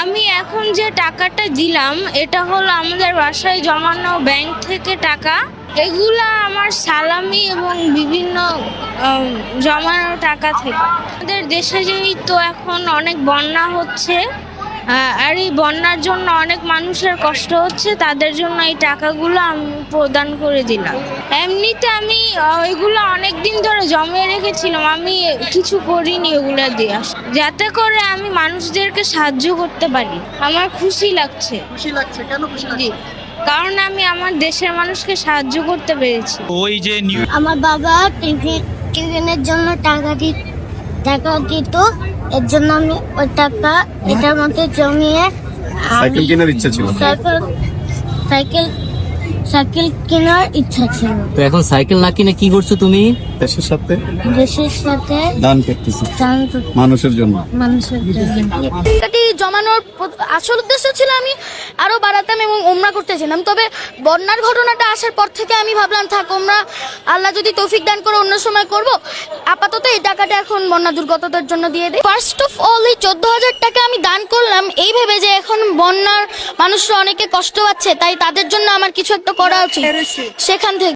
আমি এখন যে টাকাটা দিলাম, এটা হলো আমাদের বাসায় জমানো ব্যাংক থেকে টাকা। এগুলো আমার সালামি এবং বিভিন্ন জমানো টাকা থেকে। আমাদের দেশে যেই তো এখন অনেক বন্যা হচ্ছে আর এই বন্যার জন্য অনেক মানুষের কষ্ট হচ্ছে তাদের জন্য এই টাকাগুলো আমি প্রদান করে দিলাম। এমনিতে আমি ওইগুলো অনেক দিন ধরে জমিয়ে রেখেছিলাম আমি কিছু করিনি এগুলো দিয়ে। যাতে করে আমি মানুষদেরকে সাহায্য করতে পারি। আমার খুশি লাগছে। খুশি লাগছে? কেন খুশি লাগছে? কারণ আমি আমার দেশের মানুষকে সাহায্য করতে পেরেছি। ওই যে আমার বাবা টিভি টিফিনের জন্য টাকা দি টাকা দিত এর জন্য আমি ওই টাকা এটার মধ্যে জমিয়ে সাইকেল কেনার ইচ্ছা ছিল। সাইকেল সাইকেল সাইকেল কেনার ইচ্ছা ছিল। তো এখন সাইকেল না কিনে কি করছ তুমি? দেশের সাথে? দেশের সাথে দান করতেছি। মানুষের জন্য। মানুষের জন্য। জমানোর আসল উদ্দেশ্য ছিল আমি আরও বাড়াতাম এবং ওমরা করতেছিলাম তবে বন্যার ঘটনাটা আসার পর থেকে আমি ভাবলাম থাক ওমরা আল্লাহ যদি তৌফিক দান করে অন্য সময় করব আপাতত এই টাকাটা এখন বন্যা দুর্গতদের জন্য দিয়ে দিই। ফার্স্ট অফ অল এই চোদ্দ হাজার টাকা আমি দান করলাম এই ভেবে যে এখন বন্যার মানুষরা অনেকে কষ্ট পাচ্ছে তাই তাদের জন্য আমার কিছু একটা করা উচিত। সেখান থেকে